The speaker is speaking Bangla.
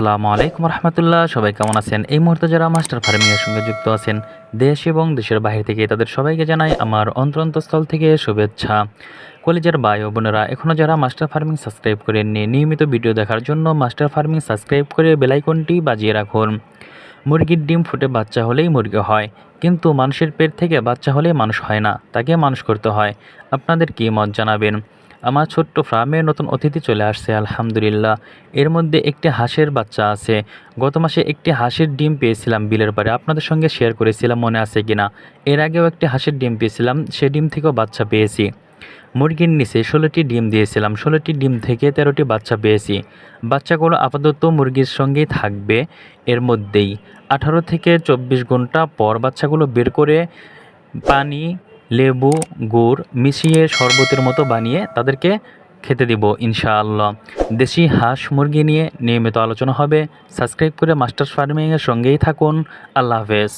আসসালামু আলাইকুম রহমতুল্লাহ। সবাই কেমন আছেন? এই মুহূর্তে যারা মাস্টার ফার্মিংয়ের সঙ্গে যুক্ত আছেন, দেশ এবং দেশের বাইরে থেকে তাদের সবাইকে জানাই আমার অন্তরন্তস্থল থেকে শুভেচ্ছা। কলেজের ভাই বোনেরা এখনও যারা মাস্টার ফার্মিং সাবস্ক্রাইব করেননি, নিয়মিত ভিডিও দেখার জন্য মাস্টার ফার্মিং সাবস্ক্রাইব করে বেলাইকনটি বাজিয়ে রাখুন। মুরগির ডিম ফুটে বাচ্চা হলেই মুরগি হয়, কিন্তু মানুষের পেট থেকে বাচ্চা হলেই মানুষ হয় না, তাকে মানুষ করতে হয়। আপনাদের কী মত জানাবেন? আমার ছোট্ট ফার্মে নতুন অতিথি চলে আসছে, আলহামদুলিল্লাহ। এর মধ্যে একটি হাঁসের বাচ্চা আছে। গত মাসে একটি হাঁসের ডিম পেয়েছিলাম বিলের পারে আপনাদের সঙ্গে শেয়ার করেছিলাম, মনে আছে কিনা? এর আগেও একটি হাঁসের ডিম পেয়েছিলাম, সে ডিম থেকেও বাচ্চা পেয়েছি। মুরগির নিচে ষোলোটি ডিম দিয়েছিলাম, ষোলোটি ডিম থেকে তেরোটি বাচ্চা পেয়েছি। বাচ্চাগুলো আপাতত মুরগির সঙ্গেই থাকবে এর মধ্যেই। আঠারো থেকে চব্বিশ ঘণ্টা পর বাচ্চাগুলো বের করে পানি লেবু, গুড় মিশিয়ে শরবতের মতো বানিয়ে তাদেরকে খেতে দিব, ইনশাআল্লাহ। দেশি হাঁস মুরগি নিয়ে নিয়মিত আলোচনা হবে। সাবস্ক্রাইব করে মাস্টার্স ফার্মিংয়ের সঙ্গেই থাকুন। আল্লাহ হাফেজ।